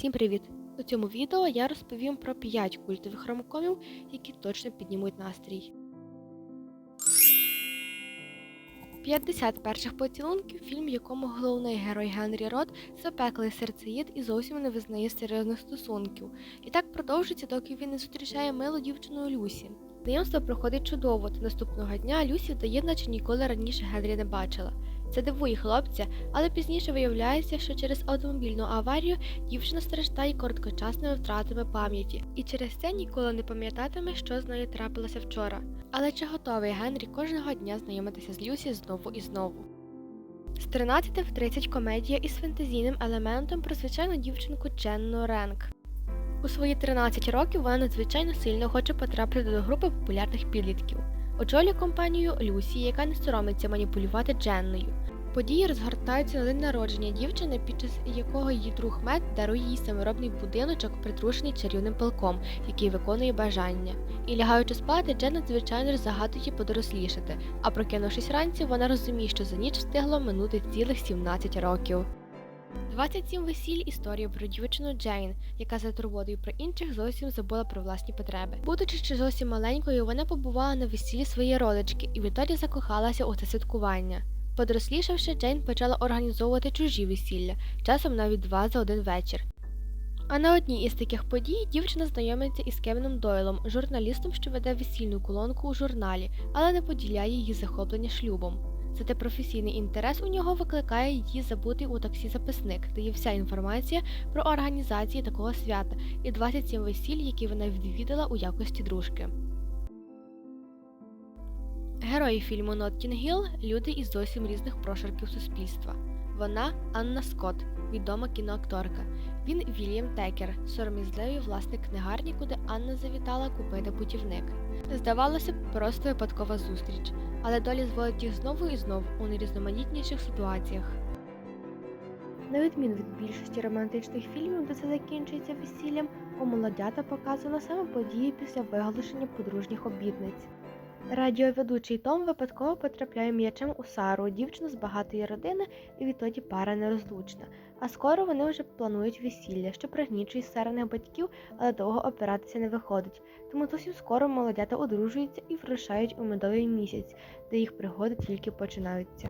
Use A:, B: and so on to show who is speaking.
A: Всім привіт! У цьому відео я розповім про 5 культових ромкомів, які точно піднімуть настрій. 50 перших поцілунків фільм, в якому головний герой Генрі Рот запеклий серцеїд і зовсім не визнає серйозних стосунків. І так продовжується, доки він не зустрічає милу дівчину Люсі. Знайомство проходить чудово, та наступного дня Люсі вдає, наче ніколи раніше Генрі не бачила. Це дивує хлопця, але пізніше виявляється, що через автомобільну аварію дівчина страждає короткочасними втратами пам'яті, і через це ніколи не пам'ятатиме, що з нею трапилося вчора. Але чи готовий Генрі кожного дня знайомитися з Люсі знову і знову? З 13 в 30 комедія із фентезійним елементом про звичайну дівчинку Дженну Ренк. У свої 13 років вона надзвичайно сильно хоче потрапити до групи популярних підлітків. Очолює компанію Люсі, яка не соромиться маніпулювати Дженною. Події розгортаються на день народження дівчини, під час якого її друг Мед дарує їй саморобний будиночок, притрушений чарівним пилком, який виконує бажання. І лягаючи спати, Джен надзвичайно загадує подорослішати, а прокинувшись ранці, вона розуміє, що за ніч встигло минути цілих 17 років. 27 весіль історія про дівчину Джейн, яка за турботою про інших зовсім забула про власні потреби. Будучи ще зовсім маленькою, вона побувала на весіллі своєї родички і відтоді закохалася у це святкування. Подорослішавши, Джейн почала організовувати чужі весілля, часом навіть два за один вечір. А на одній із таких подій дівчина знайомиться із Кевіном Дойлом, журналістом, що веде весільну колонку у журналі, але не поділяє її захоплення шлюбом. Зате професійний інтерес у нього викликає її забутий у таксі записник, де є вся інформація про організації такого свята і 27 весіль, які вона відвідала у якості дружки. Герої фільму Ноттінгіл люди із зовсім різних прошарків суспільства. Вона Анна Скотт, відома кіноакторка. Він Вільям Текер, сором'язливий власник книгарні, куди Анна завітала купити путівник. Здавалося б, просто випадкова зустріч, але доля зводить їх знову і знову у найрізноманітніших ситуаціях. На відміну від більшості романтичних фільмів, де це закінчується весіллям, у молодята показано саме події після виголошення подружніх обітниць. Радіоведучий Том випадково потрапляє м'ячем у Сару, дівчину з багатої родини, і відтоді пара нерозлучна. А скоро вони вже планують весілля, що пригнічує Сариних батьків, але довго опиратися не виходить. Тому зовсім скоро молодята одружуються і вирушають у медовий місяць, де їх пригоди тільки починаються.